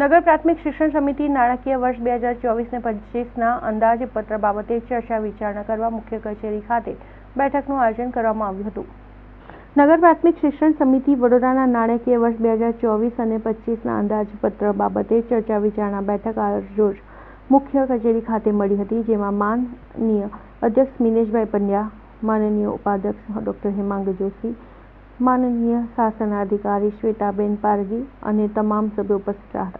નગર પ્રાથમિક શિક્ષણ સમિતિ નાણાકીય વર્ષ બે હજાર ચોવીસને પચીસના અંદાજપત્ર બાબતે ચર્ચા વિચારણા કરવા મુખ્ય કચેરી ખાતે બેઠકનું આયોજન કરવામાં આવ્યું હતું. નગર પ્રાથમિક શિક્ષણ સમિતિ વડોદરાના નાણાકીય વર્ષ બે હજાર ચોવીસ અને પચીસના અંદાજપત્ર બાબતે ચર્ચા વિચારણા બેઠક આજરોજ મુખ્ય કચેરી ખાતે મળી હતી, જેમાં માનનીય અધ્યક્ષ મિનેશભાઈ પંડ્યા, માનનીય ઉપાધ્યક્ષ ડોક્ટર હેમાંગ જોશી, માનનીય શાસનાધિકારી શ્વેતાબેન પારગી અને તમામ સભ્યો ઉપસ્થિત હતા.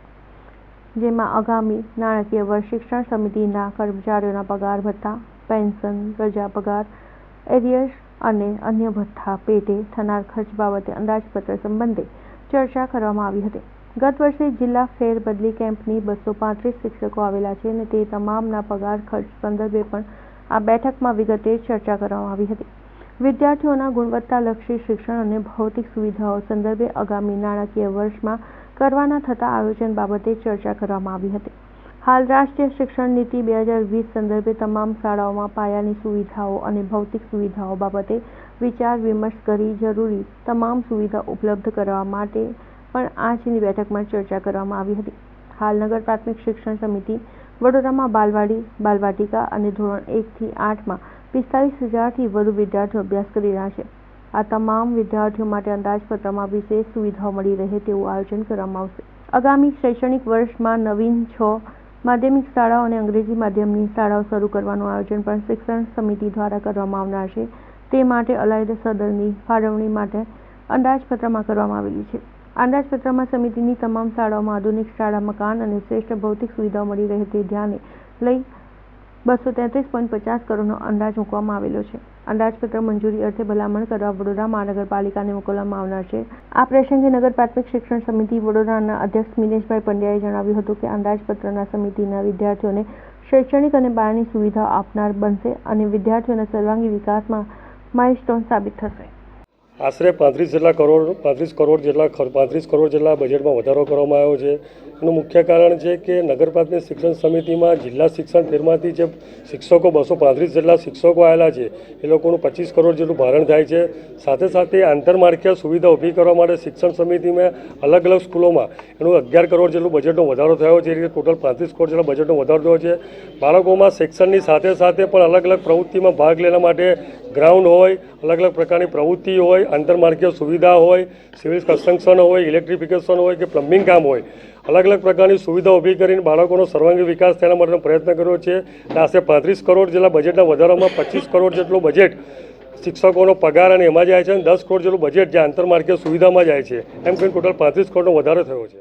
જેમાં આગામી નાણાકીય વર્ષ શિક્ષણ સમિતિના કર્મચારીઓના પગાર ભથ્થા, પેન્શન, રજા પગાર, એરિયર્સ અને અન્ય ભથ્થા પેટે થનાર ખર્ચ બાબતે અંદાજપત્ર સંબંધે ચર્ચા કરવામાં આવી હતી. ગત વર્ષે જિલ્લા ફેરબદલી કેમ્પની બસો પાંત્રીસ શિક્ષકો આવેલા છે અને તે તમામના પગાર ખર્ચ સંદર્ભે પણ આ બેઠકમાં વિગતે ચર્ચા કરવામાં આવી હતી. વિદ્યાર્થીઓના ગુણવત્તાલક્ષી શિક્ષણ અને ભૌતિક સુવિધાઓ સંદર્ભે આગામી નાણાકીય વર્ષમાં કરવાના થતા આયોજન બાબતે ચર્ચા કરવામાં આવી હતી. હાલ રાષ્ટ્રીય શિક્ષણ નીતિ બે હજાર વીસ સંદર્ભે તમામ શાળાઓમાં પાયાની સુવિધાઓ અને ભૌતિક સુવિધાઓ બાબતે વિચાર વિમર્શ કરી જરૂરી તમામ સુવિધા ઉપલબ્ધ કરવા માટે પણ આજની બેઠકમાં ચર્ચા કરવામાં આવી હતી. હાલ નગર પ્રાથમિક શિક્ષણ સમિતિ વડોદરામાં બાલવાડી, બાલવાટિકા અને ધોરણ એકથી આઠમાં પિસ્તાલીસ હજારથી વધુ વિદ્યાર્થીઓ અભ્યાસ કરી રહ્યા છે. આ તમામ વિદ્યાર્થીઓ માટે અંદાજપત્રમાં વિશેષ સુવિધાઓ મળી રહે તેવું આયોજન કરવામાં આવશે. આગામી શૈક્ષણિક વર્ષમાં નવીન છ માધ્યમિક શાળાઓ અને અંગ્રેજી માધ્યમની શાળાઓ શરૂ કરવાનું આયોજન પણ શિક્ષણ સમિતિ દ્વારા કરવામાં આવનાર છે. તે માટે અલાયદા સદરની ફાળવણી માટે અંદાજપત્રમાં કરવામાં આવેલી છે. અંદાજપત્રમાં સમિતિની તમામ શાળાઓમાં આધુનિક શાળા, મકાન અને શ્રેષ્ઠ ભૌતિક સુવિધાઓ મળી રહે તે ધ્યાને લઈ બસો તેત્રીસ પોઈન્ટ પચાસ કરોડનો અંદાજ મૂકવામાં આવેલો છે. અંદાજપત્ર મંજૂરી અર્થે ભલામણ કરવા વડોદરા મહાનગરપાલિકાને મોકલવામાં આવનાર છે. આ પ્રસંગે નગર પ્રાથમિક શિક્ષણ સમિતિ વડોદરાના અધ્યક્ષ મિનેશભાઈ પંડ્યાએ જણાવ્યું હતું કે અંદાજપત્રના સમિતિના વિદ્યાર્થીઓને શૈક્ષણિક અને બાળની સુવિધાઓ આપનાર બનશે અને વિદ્યાર્થીઓના સર્વાંગી વિકાસમાં માઇલસ્ટોન સાબિત થશે. આશરે પાંત્રીસ જેટલા કરોડ, પાંત્રીસ કરોડ જેટલા પાંત્રીસ કરોડ જેટલા બજેટમાં વધારો કરવામાં આવ્યો છે. એનું મુખ્ય કારણ છે કે નગર શિક્ષણ સમિતિમાં જિલ્લા શિક્ષણ ફેરમાંથી જે શિક્ષકો બસો પાંત્રીસ જેટલા શિક્ષકો આવેલા છે, એ લોકોનું પચીસ કરોડ જેટલું ભારણ થાય છે. સાથે સાથે આંતરમાળખીય સુવિધા ઊભી કરવા માટે શિક્ષણ સમિતિમાં અલગ અલગ સ્કૂલોમાં એનું અગિયાર કરોડ જેટલું બજેટનો વધારો થયો છે. એ રીતે ટોટલ પાંત્રીસ કરોડ જેટલો બજેટનો વધારો થયો છે. બાળકોમાં શિક્ષણની સાથે સાથે પણ અલગ અલગ પ્રવૃત્તિમાં ભાગ લેવા માટે ગ્રાઉન્ડ હોય, અલગ અલગ પ્રકારની પ્રવૃત્તિ હોય આંતરમાર્ગીય સુવિધા હોય, સિવિલ કન્સ્ટ્રક્શન હોય, ઇલેક્ટ્રિફિકેશન હોય કે પ્લમ્બિંગ કામ હોય, અલગ અલગ પ્રકારની સુવિધા ઊભી કરીને બાળકોનો સર્વાંગી વિકાસ તેના માટેનો પ્રયત્ન કર્યો છે. આશરે પાંત્રીસ કરોડ જેટલા બજેટના વધારામાં પચીસ કરોડ જેટલું બજેટ શિક્ષકોનો પગાર અને એમાં જાય છે અને દસ કરોડ જેટલું બજેટ જે આંતરમાર્ગીય સુવિધામાં જાય છે. એમ કરીને ટોટલ પાંત્રીસ કરોડનો વધારો થયો છે.